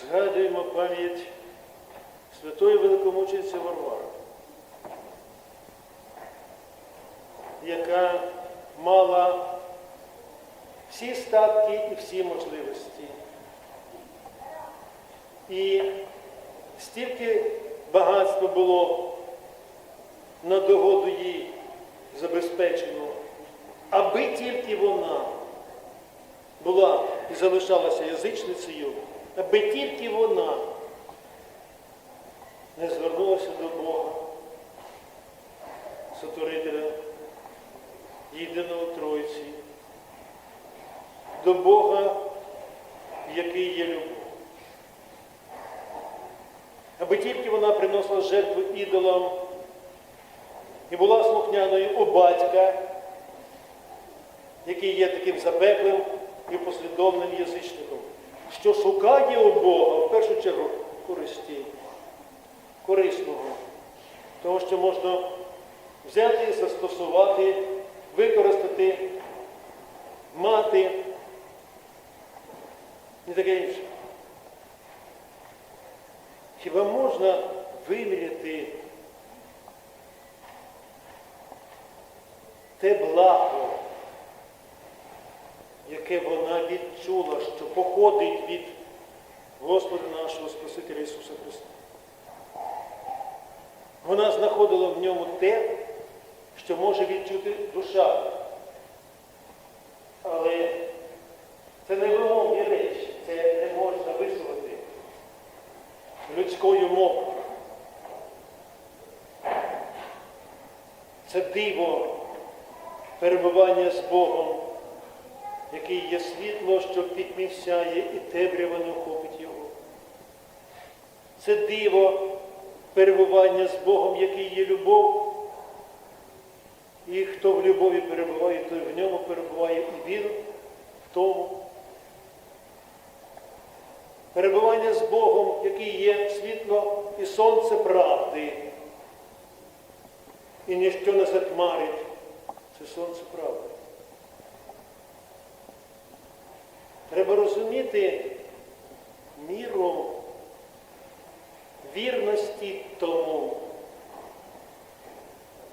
згадуємо пам'ять святої великомучениці Варвари, яка мала всі статки і всі можливості. І стільки багатства було на догоду їй забезпечено, аби тільки вона була і залишалася язичницею, аби тільки вона не звернулася до Бога, сотворителя єдиного Тройці, до Бога, який є любов. Аби тільки вона приносила жертву ідолам і була слухняною у батька, який є таким запеклим і послідовним язичником, що шукає у Бога в першу чергу користі, корисного, того, що можна взяти, застосувати, використати, мати і таке інше. Хіба можна виміряти те благо, яке вона відчула, що походить від Господа нашого Спасителя Ісуса Христа? Вона знаходила в ньому те, що може відчути душа. Але це невимовні речі, це не можна висловити людською мовою. Це диво перебування з Богом, який є світло, що підмівсяє і темрява не охопить його. Це диво перебування з Богом, який є любов. І хто в любові перебуває, той в ньому перебуває і він в тому. Перебування з Богом, який є світло і сонце правди. І ніщо не затмарить. Це сонце правди. Треба розуміти міру вірності тому,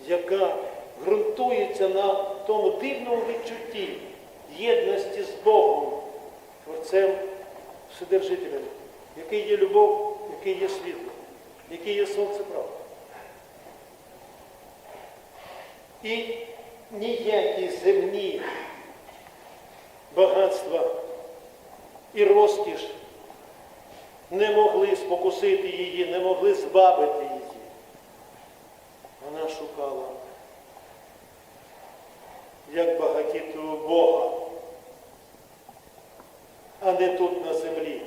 яка ґрунтується на тому дивному відчутті єдності з Богом, Творцем Вседержителем, який є любов, який є світло, який є сонце правди. І ніякі земні багатства і розкіш не могли спокусити її, не могли збавити її. Вона шукала, як багатіти у Бога, а не тут на землі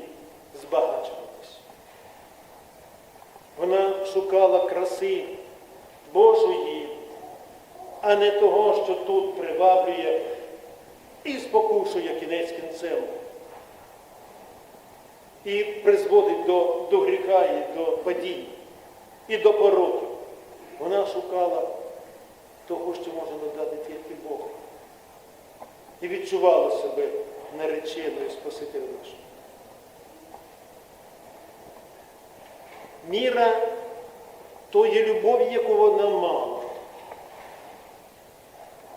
збагачуватись. Вона шукала краси Божої, а не того, що тут приваблює і спокушує кінець кінцем. І призводить до, до гріха і до падінь, і до пороки. Вона шукала того, що може надати тільки Бог. І відчувала себе нареченою Спасителем нашим. Міра тої любові, яку вона мала,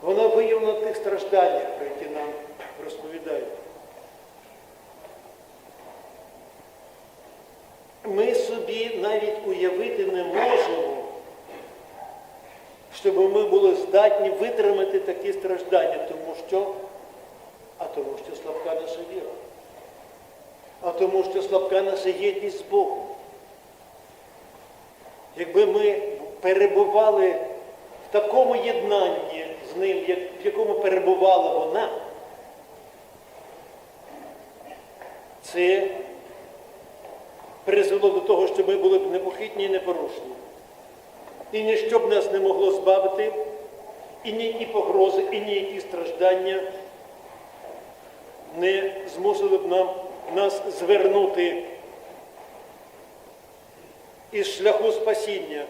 вона виявлена в тих стражданнях, про які нам розповідають. Ми собі навіть уявити не можемо, щоб ми були здатні витримати такі страждання, тому що, а тому що слабка наша віра, а тому що слабка наша єдність з Богом. Якби ми перебували в такому єднанні з ним, в якому перебувала вона, це призвело до того, що ми були б непохитні і непорушні. І ніщо б нас не могло збавити, і ніякі погрози, і ніякі страждання не змусили б нам, нас звернути із шляху спасіння.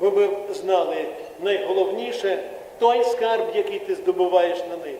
Бо ми знали найголовніше той скарб, який ти здобуваєш на небі.